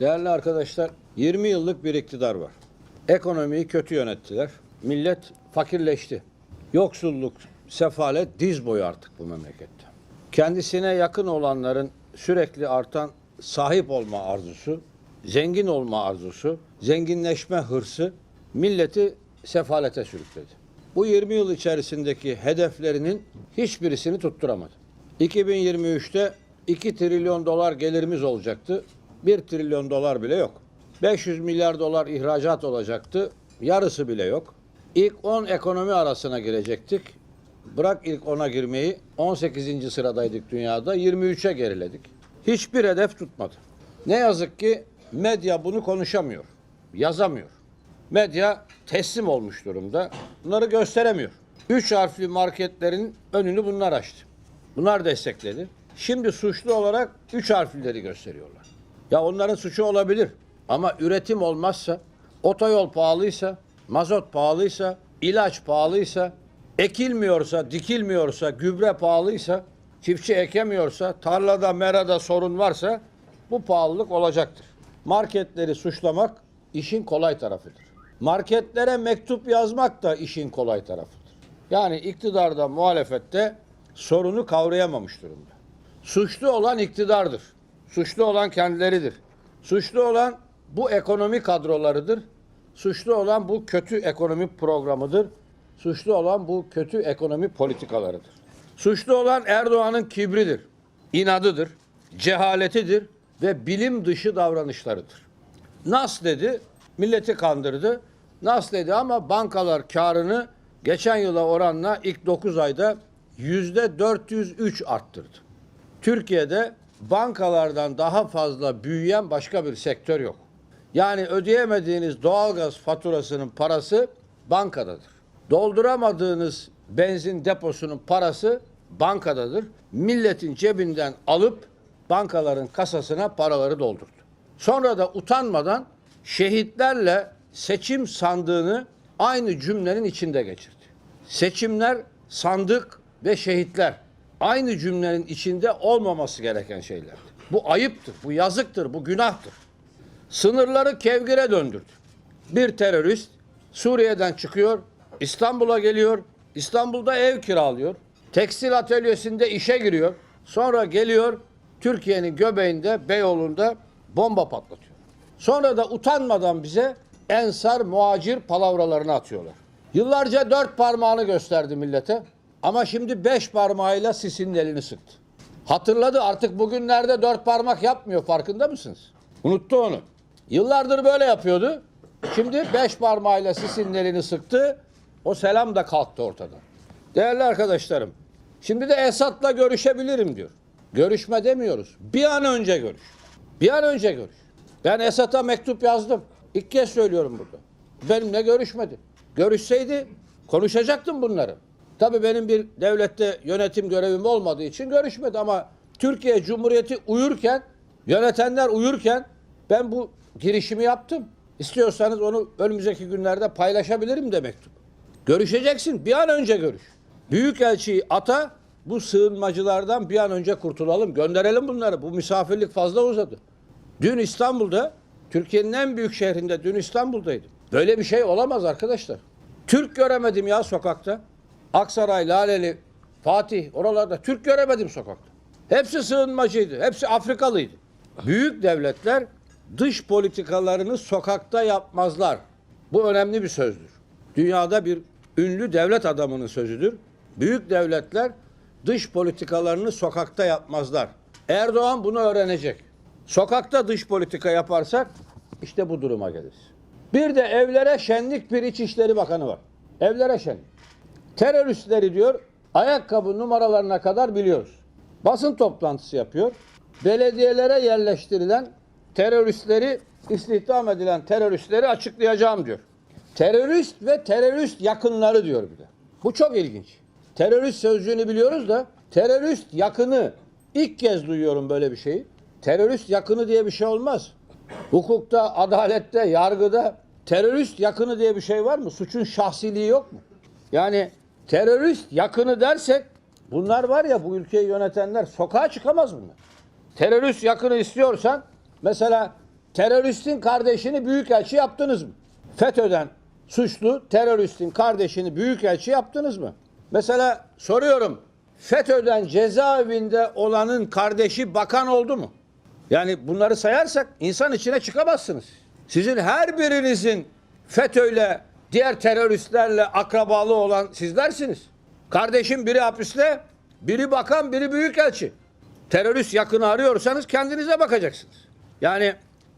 Değerli arkadaşlar, 20 yıllık bir iktidar var. Ekonomiyi kötü yönettiler. Millet fakirleşti. Yoksulluk, sefalet diz boyu artık bu memlekette. Kendisine yakın olanların sürekli artan sahip olma arzusu, zengin olma arzusu, zenginleşme hırsı milleti sefalete sürükledi. Bu 20 yıl içerisindeki hedeflerinin hiçbirisini tutturamadı. 2023'te 2 trilyon dolar gelirimiz olacaktı. 1 trilyon dolar bile yok. 500 milyar dolar ihracat olacaktı. Yarısı bile yok. İlk 10 ekonomi arasına girecektik. Bırak ilk 10'a girmeyi 18. sıradaydık dünyada 23'e geriledik. Hiçbir hedef tutmadı. Ne yazık ki medya bunu konuşamıyor. Yazamıyor. Medya teslim olmuş durumda. Bunları gösteremiyor. Üç harfli marketlerin önünü bunlar açtı. Bunlar destekledi. Şimdi suçlu olarak üç harflileri gösteriyorlar. Ya onların suçu olabilir. Ama üretim olmazsa, otoyol pahalıysa, mazot pahalıysa, ilaç pahalıysa, ekilmiyorsa, dikilmiyorsa, gübre pahalıysa, çiftçi ekemiyorsa, tarlada, merada sorun varsa bu pahalılık olacaktır. Marketleri suçlamak işin kolay tarafıdır. Marketlere mektup yazmak da işin kolay tarafıdır. Yani iktidarda, muhalefette sorunu kavrayamamış durumda. Suçlu olan iktidardır. Suçlu olan kendileridir. Suçlu olan bu ekonomi kadrolarıdır. Suçlu olan bu kötü ekonomi programıdır. Suçlu olan bu kötü ekonomi politikalarıdır. Suçlu olan Erdoğan'ın kibridir, inadıdır, cehaletidir ve bilim dışı davranışlarıdır. Nas dedi, milleti kandırdı. Nas dedi ama bankalar karını geçen yıla oranla ilk 9 ayda yüzde 403 arttırdı. Türkiye'de bankalardan daha fazla büyüyen başka bir sektör yok. Yani ödeyemediğiniz doğalgaz faturasının parası bankadadır. Dolduramadığınız benzin deposunun parası bankadadır. Milletin cebinden alıp bankaların kasasına paraları doldurdu. Sonra da utanmadan şehitlerle seçim sandığını aynı cümlenin içinde geçirdi. Seçimler, sandık ve şehitler aynı cümlenin içinde olmaması gereken şeylerdir. Bu ayıptır, bu yazıktır, bu günahtır. Sınırları kevgire döndürdü. Bir terörist Suriye'den çıkıyor, İstanbul'a geliyor, İstanbul'da ev kiralıyor, tekstil atölyesinde işe giriyor, sonra geliyor Türkiye'nin göbeğinde, Beyoğlu'nda bomba patlatıyor. Sonra da utanmadan bize ensar, muacir palavralarını atıyorlar. Yıllarca dört parmağını gösterdi millete ama şimdi beş parmağıyla Sisi'nin elini sıktı. Hatırladı artık bugünlerde dört parmak yapmıyor farkında mısınız? Unuttu onu. Yıllardır böyle yapıyordu. Şimdi beş parmağıyla Sisi'nin elini sıktı. O selam da kalktı ortadan. Değerli arkadaşlarım, şimdi de Esad'la görüşebilirim diyor. Görüşme demiyoruz. Bir an önce görüş. Bir an önce görüş. Ben Esad'a mektup yazdım. İlk kez söylüyorum burada. Benimle görüşmedi. Görüşseydi konuşacaktım bunları. Tabii benim bir devlette yönetim görevim olmadığı için görüşmedi ama Türkiye Cumhuriyeti uyurken, yönetenler uyurken ben bu girişimi yaptım. İstiyorsanız onu önümüzdeki günlerde paylaşabilirim de mektup. Görüşeceksin. Bir an önce görüş. Büyükelçiyi ata bu sığınmacılardan bir an önce kurtulalım. Gönderelim bunları. Bu misafirlik fazla uzadı. Dün İstanbul'da, Türkiye'nin en büyük şehrinde dün İstanbul'daydım. Böyle bir şey olamaz arkadaşlar. Türk göremedim ya sokakta. Aksaray, Laleli, Fatih oralarda Türk göremedim sokakta. Hepsi sığınmacıydı. Hepsi Afrikalıydı. Büyük devletler dış politikalarını sokakta yapmazlar. Bu önemli bir sözdür. Dünyada bir ünlü devlet adamının sözüdür. Büyük devletler dış politikalarını sokakta yapmazlar. Erdoğan bunu öğrenecek. Sokakta dış politika yaparsak işte bu duruma geliriz. Bir de evlere şenlik bir İçişleri Bakanı var. Evlere şenlik. Teröristleri diyor ayakkabı numaralarına kadar biliyoruz. Basın toplantısı yapıyor. Belediyelere yerleştirilen teröristleri istihdam edilen teröristleri açıklayacağım diyor. Terörist ve terörist yakınları diyor bir de. Bu çok ilginç. Terörist sözcüğünü biliyoruz da terörist yakını ilk kez duyuyorum böyle bir şeyi. Terörist yakını diye bir şey olmaz. Hukukta, adalette, yargıda terörist yakını diye bir şey var mı? Suçun şahsiliği yok mu? Yani terörist yakını dersek bunlar var ya bu ülkeyi yönetenler sokağa çıkamaz bunlar. Terörist yakını istiyorsan mesela teröristin kardeşini büyükelçi yaptınız mı? FETÖ'den suçlu teröristin kardeşini büyükelçi yaptınız mı? Mesela soruyorum. FETÖ'den cezaevinde olanın kardeşi bakan oldu mu? Yani bunları sayarsak insan içine çıkamazsınız. Sizin her birinizin FETÖ'yle, diğer teröristlerle akrabalı olan sizlersiniz. Kardeşim biri hapiste, biri bakan, biri büyükelçi. Terörist yakını arıyorsanız kendinize bakacaksınız. Yani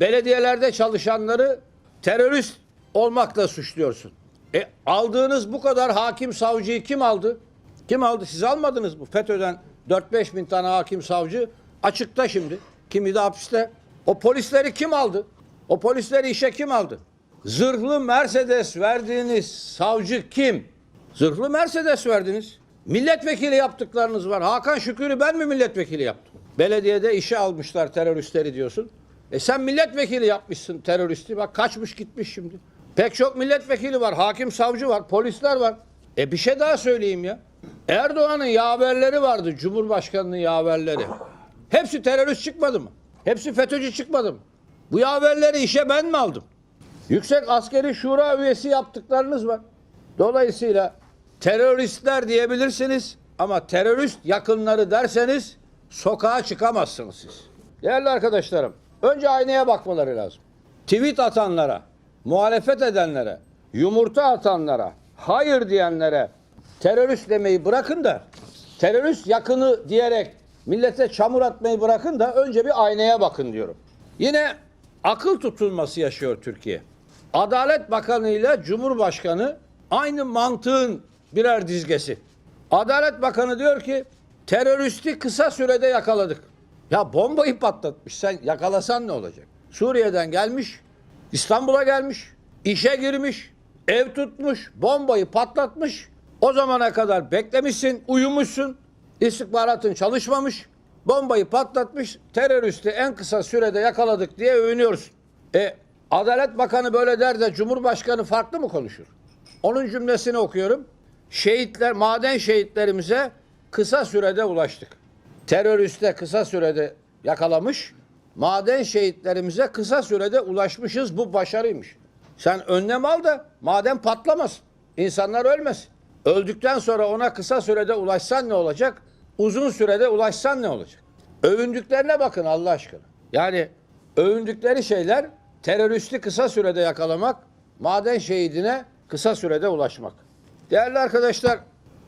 belediyelerde çalışanları terörist olmakla suçluyorsun. E aldığınız bu kadar hakim savcıyı kim aldı? Kim aldı? Siz almadınız mı? FETÖ'den 4-5 bin tane hakim savcı açıkta şimdi. Kimi de hapiste. O polisleri kim aldı? O polisleri işe kim aldı? Zırhlı Mercedes verdiğiniz savcı kim? Zırhlı Mercedes verdiniz. Milletvekili yaptıklarınız var. Hakan Şükür'ü ben mi milletvekili yaptım? Belediyede işe almışlar teröristleri diyorsun. E sen milletvekili yapmışsın teröristi. Bak kaçmış gitmiş şimdi. Pek çok milletvekili var, hakim savcı var, polisler var. E bir şey daha söyleyeyim ya. Erdoğan'ın yaverleri vardı, Cumhurbaşkanı'nın yaverleri. Hepsi terörist çıkmadı mı? Hepsi FETÖ'cü çıkmadı mı? Bu yaverleri işe ben mi aldım? Yüksek Askeri Şura üyesi yaptıklarınız var. Dolayısıyla teröristler diyebilirsiniz ama terörist yakınları derseniz sokağa çıkamazsınız siz. Değerli arkadaşlarım, önce aynaya bakmaları lazım. Tweet atanlara, muhalefet edenlere, yumurta atanlara, hayır diyenlere terörist demeyi bırakın da terörist yakını diyerek millete çamur atmayı bırakın da önce bir aynaya bakın diyorum. Yine akıl tutulması yaşıyor Türkiye. Adalet Bakanı ile Cumhurbaşkanı aynı mantığın birer dizgesi. Adalet Bakanı diyor ki teröristi kısa sürede yakaladık. Ya bombayı patlatmış sen yakalasan ne olacak? Suriye'den gelmiş, İstanbul'a gelmiş, işe girmiş, ev tutmuş, bombayı patlatmış. O zamana kadar beklemişsin, uyumuşsun, istihbaratın çalışmamış, bombayı patlatmış, teröristi en kısa sürede yakaladık diye övünüyorsun. E Adalet Bakanı böyle der de Cumhurbaşkanı farklı mı konuşur? Onun cümlesini okuyorum. Şehitler, maden şehitlerimize kısa sürede ulaştık. Teröriste kısa sürede yakalamış, maden şehitlerimize kısa sürede ulaşmışız. Bu başarıymış. Sen önlem al da maden patlamasın. İnsanlar ölmesin. Öldükten sonra ona kısa sürede ulaşsan ne olacak? Uzun sürede ulaşsan ne olacak? Övündüklerine bakın Allah aşkına. Yani övündükleri şeyler teröristi kısa sürede yakalamak, maden şehidine kısa sürede ulaşmak. Değerli arkadaşlar,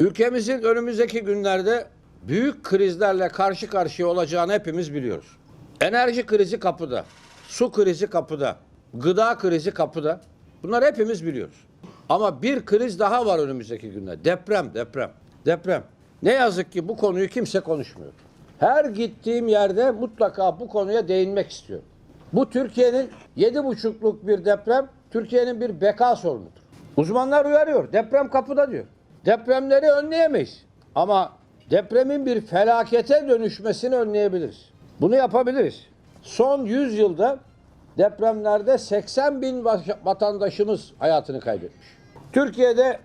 ülkemizin önümüzdeki günlerde büyük krizlerle karşı karşıya olacağını hepimiz biliyoruz. Enerji krizi kapıda, su krizi kapıda, gıda krizi kapıda. Bunları hepimiz biliyoruz. Ama bir kriz daha var önümüzdeki günler. Deprem, deprem, deprem. Ne yazık ki bu konuyu kimse konuşmuyor. Her gittiğim yerde mutlaka bu konuya değinmek istiyorum. Bu Türkiye'nin yedi buçukluk bir deprem, Türkiye'nin bir beka sorunudur. Uzmanlar uyarıyor. Deprem kapıda diyor. Depremleri önleyemeyiz. Ama depremin bir felakete dönüşmesini önleyebiliriz. Bunu yapabiliriz. Son 100 yılda depremlerde 80 bin vatandaşımız hayatını kaybetmiş. Türkiye'de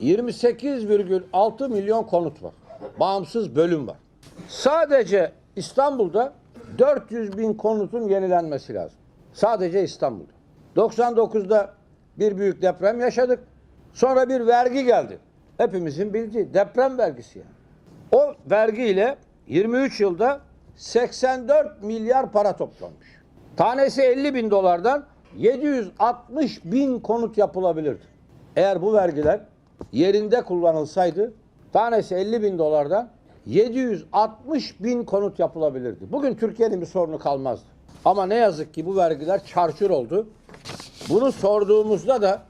28,6 milyon konut var. Bağımsız bölüm var. Sadece İstanbul'da 400 bin konutun yenilenmesi lazım. Sadece İstanbul'da. 99'da bir büyük deprem yaşadık. Sonra bir vergi geldi. Hepimizin bildiği deprem vergisi yani. O vergiyle 23 yılda 84 milyar para toplanmış. Tanesi 50 bin dolardan 760 bin konut yapılabilirdi. Eğer bu vergiler yerinde kullanılsaydı tanesi 50 bin dolardan 760 bin konut yapılabilirdi. Bugün Türkiye'nin bir sorunu kalmazdı. Ama ne yazık ki bu vergiler çarçur oldu. Bunu sorduğumuzda da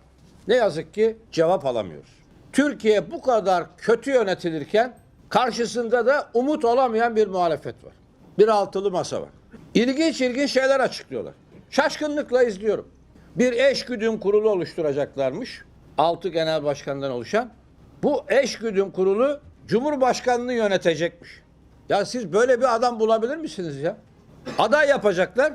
ne yazık ki cevap alamıyoruz. Türkiye bu kadar kötü yönetilirken karşısında da umut olamayan bir muhalefet var. Bir altılı masa var. İlginç ilginç şeyler açıklıyorlar. Şaşkınlıkla izliyorum. Bir eşgüdüm kurulu oluşturacaklarmış. Altı genel başkandan oluşan. Bu eşgüdüm kurulu Cumhurbaşkanlığı yönetecekmiş. Ya siz böyle bir adam bulabilir misiniz ya? Aday yapacaklar.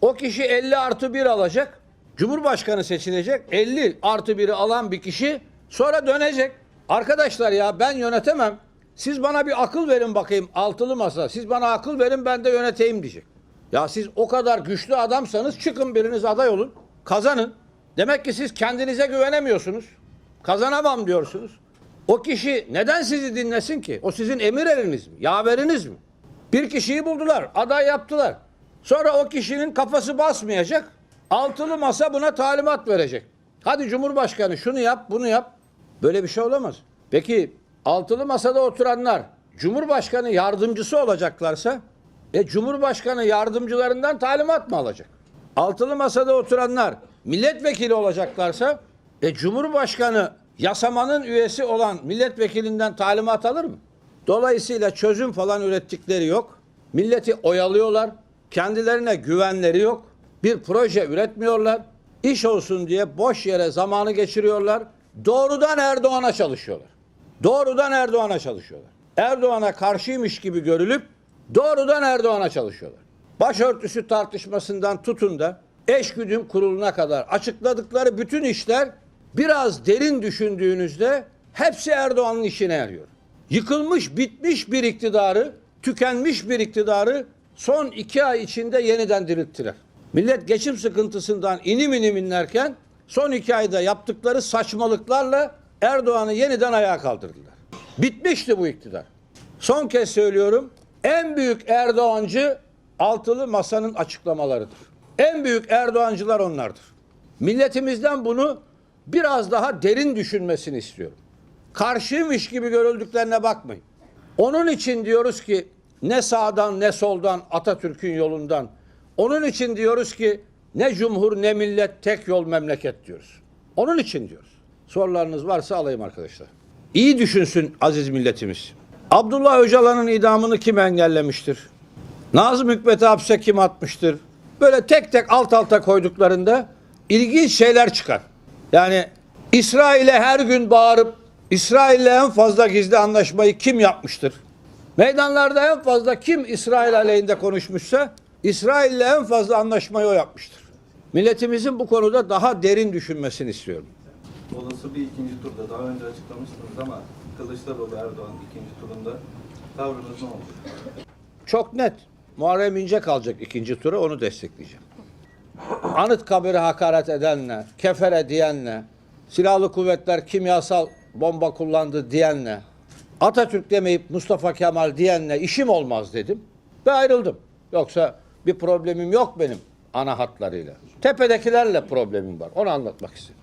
O kişi 50 artı 1 alacak. Cumhurbaşkanı seçilecek. 50 artı 1'i alan bir kişi sonra dönecek. Arkadaşlar ya ben yönetemem. Siz bana bir akıl verin bakayım altılı masa. Siz bana akıl verin ben de yöneteyim diyecek. Ya siz o kadar güçlü adamsanız çıkın biriniz aday olun. Kazanın. Demek ki siz kendinize güvenemiyorsunuz. Kazanamam diyorsunuz. O kişi neden sizi dinlesin ki? O sizin emir eriniz mi? Yaveriniz mi? Bir kişiyi buldular, aday yaptılar. Sonra o kişinin kafası basmayacak. Altılı masa buna talimat verecek. Hadi Cumhurbaşkanı şunu yap, bunu yap. Böyle bir şey olamaz. Peki altılı masada oturanlar Cumhurbaşkanı yardımcısı olacaklarsa e Cumhurbaşkanı yardımcılarından talimat mı alacak? Altılı masada oturanlar milletvekili olacaklarsa e Cumhurbaşkanı yasamanın üyesi olan milletvekilinden talimat alır mı? Dolayısıyla çözüm falan ürettikleri yok. Milleti oyalıyorlar. Kendilerine güvenleri yok. Bir proje üretmiyorlar. İş olsun diye boş yere zamanı geçiriyorlar. Doğrudan Erdoğan'a çalışıyorlar. Doğrudan Erdoğan'a çalışıyorlar. Erdoğan'a karşıymış gibi görülüp doğrudan Erdoğan'a çalışıyorlar. Başörtüsü tartışmasından tutun da eşgüdüm kuruluna kadar açıkladıkları bütün işler biraz derin düşündüğünüzde hepsi Erdoğan'ın işine yarıyor. Yıkılmış, bitmiş bir iktidarı, tükenmiş bir iktidarı son iki ay içinde yeniden dirilttiler. Millet geçim sıkıntısından inim inim inlerken son iki ayda yaptıkları saçmalıklarla Erdoğan'ı yeniden ayağa kaldırdılar. Bitmişti bu iktidar. Son kez söylüyorum. En büyük Erdoğancı altılı masanın açıklamalarıdır. En büyük Erdoğancılar onlardır. Milletimizden bunu biraz daha derin düşünmesini istiyorum. Karşıymış gibi görüldüklerine bakmayın. Onun için diyoruz ki ne sağdan ne soldan Atatürk'ün yolundan. Onun için diyoruz ki ne cumhur ne millet tek yol memleket diyoruz. Onun için diyoruz. Sorularınız varsa alayım arkadaşlar. İyi düşünsün aziz milletimiz. Abdullah Öcalan'ın idamını kim engellemiştir? Nazım Hikmet'i hapse kim atmıştır? Böyle tek tek alt alta koyduklarında ilginç şeyler çıkar. Yani İsrail'e her gün bağırıp İsrail'le en fazla gizli anlaşmayı kim yapmıştır? Meydanlarda en fazla kim İsrail aleyhinde konuşmuşsa İsrail'le en fazla anlaşmayı o yapmıştır. Milletimizin bu konuda daha derin düşünmesini istiyorum. Olası bir ikinci turda daha önce açıklamıştınız ama Kılıçdaroğlu Erdoğan ikinci turunda tavrınız ne olur? Çok net. Muharrem İnce kalacak ikinci tura onu destekleyeceğim. Anıtkabir'e hakaret edenle, kefere diyenle, silahlı kuvvetler kimyasal bomba kullandı diyenle, Atatürk demeyip Mustafa Kemal diyenle işim olmaz dedim ve ayrıldım. Yoksa bir problemim yok benim ana hatlarıyla. Tepedekilerle problemim var. Onu anlatmak istedim.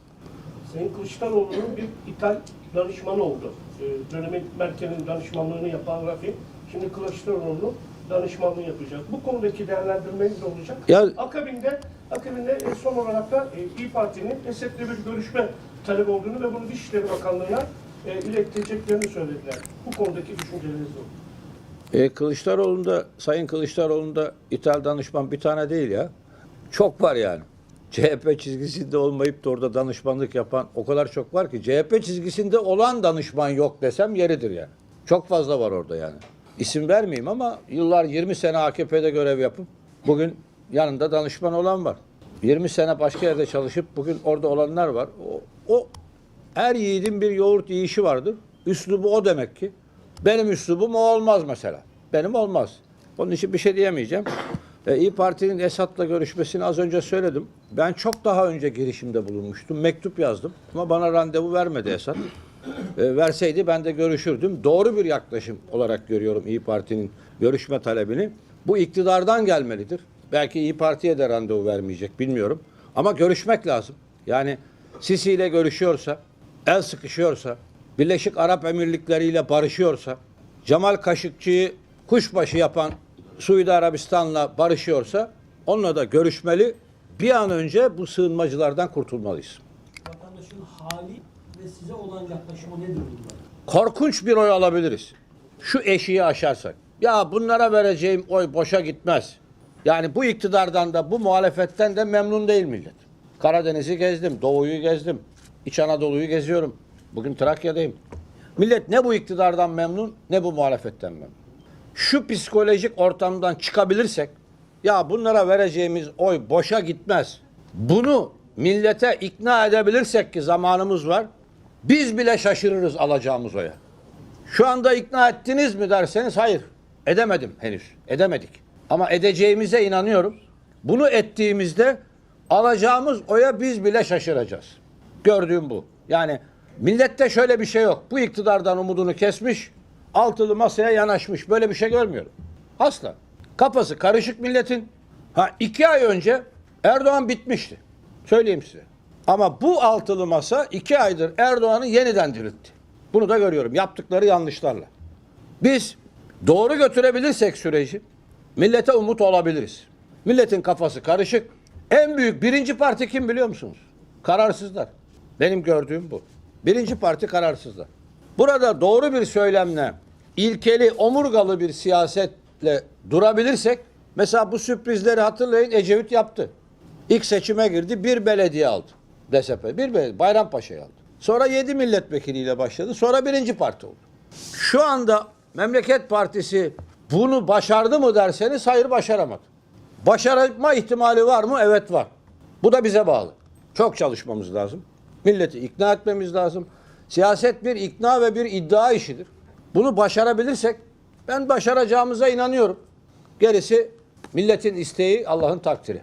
Sayın Kılıçdaroğlu'nun bir İthal danışmanı oldu. Ee, dönemin Merkel'in danışmanlığını yapan Rafi, şimdi Kılıçdaroğlu danışmanlığı yapacak. Bu konudaki değerlendirmeniz ne olacak? Ya- akabinde, akabinde e, son olarak da e, İYİ Parti'nin Esed'le bir görüşme talebi olduğunu ve bunu Dışişleri Bakanlığı'na e, ileteceklerini söylediler. Bu konudaki düşünceleriniz ne olur? E, Kılıçdaroğlu'nda, Sayın Kılıçdaroğlu'nda ithal danışman bir tane değil ya. Çok var yani. CHP çizgisinde olmayıp da orada danışmanlık yapan o kadar çok var ki CHP çizgisinde olan danışman yok desem yeridir yani. Çok fazla var orada yani. İsim vermeyeyim ama yıllar 20 sene AKP'de görev yapıp bugün yanında danışman olan var. 20 sene başka yerde çalışıp bugün orada olanlar var. O, o her yiğidin bir yoğurt yiyişi vardır. Üslubu o demek ki. Benim üslubum o olmaz mesela. Benim olmaz. Onun için bir şey diyemeyeceğim. E, İyi Parti'nin Esat'la görüşmesini az önce söyledim. Ben çok daha önce girişimde bulunmuştum. Mektup yazdım ama bana randevu vermedi Esat. E, verseydi ben de görüşürdüm. Doğru bir yaklaşım olarak görüyorum İyi Parti'nin görüşme talebini. Bu iktidardan gelmelidir. Belki İyi Parti'ye de randevu vermeyecek bilmiyorum. Ama görüşmek lazım. Yani Sisi ile görüşüyorsa, el sıkışıyorsa, Birleşik Arap Emirlikleri ile barışıyorsa, Cemal Kaşıkçı'yı kuşbaşı yapan Suudi Arabistan'la barışıyorsa onunla da görüşmeli. Bir an önce bu sığınmacılardan kurtulmalıyız. Hali ve size olan yaklaşımı nedir bunlar? korkunç bir oy alabiliriz. Şu eşiği aşarsak. Ya bunlara vereceğim oy boşa gitmez. Yani bu iktidardan da bu muhalefetten de memnun değil millet. Karadeniz'i gezdim, Doğu'yu gezdim, İç Anadolu'yu geziyorum. Bugün Trakya'dayım. Millet ne bu iktidardan memnun ne bu muhalefetten memnun. Şu psikolojik ortamdan çıkabilirsek ya bunlara vereceğimiz oy boşa gitmez. Bunu millete ikna edebilirsek ki zamanımız var. Biz bile şaşırırız alacağımız oya. Şu anda ikna ettiniz mi derseniz hayır. Edemedim henüz. Edemedik. Ama edeceğimize inanıyorum. Bunu ettiğimizde alacağımız oya biz bile şaşıracağız. Gördüğüm bu. Yani millette şöyle bir şey yok. Bu iktidardan umudunu kesmiş, altılı masaya yanaşmış. Böyle bir şey görmüyorum. Asla. Kafası karışık milletin. Ha iki ay önce Erdoğan bitmişti. Söyleyeyim size. Ama bu altılı masa iki aydır Erdoğan'ı yeniden diriltti. Bunu da görüyorum. Yaptıkları yanlışlarla. Biz doğru götürebilirsek süreci millete umut olabiliriz. Milletin kafası karışık. En büyük birinci parti kim biliyor musunuz? Kararsızlar. Benim gördüğüm bu. Birinci parti kararsızlar. Burada doğru bir söylemle, ilkeli, omurgalı bir siyasetle durabilirsek, mesela bu sürprizleri hatırlayın Ecevit yaptı. İlk seçime girdi, bir belediye aldı. DSP, bir belediye, Bayrampaşa'yı aldı. Sonra yedi milletvekiliyle başladı, sonra birinci parti oldu. Şu anda Memleket Partisi bunu başardı mı derseniz hayır başaramadı. Başarma ihtimali var mı? Evet var. Bu da bize bağlı. Çok çalışmamız lazım. Milleti ikna etmemiz lazım. Siyaset bir ikna ve bir iddia işidir. Bunu başarabilirsek ben başaracağımıza inanıyorum. Gerisi milletin isteği Allah'ın takdiri.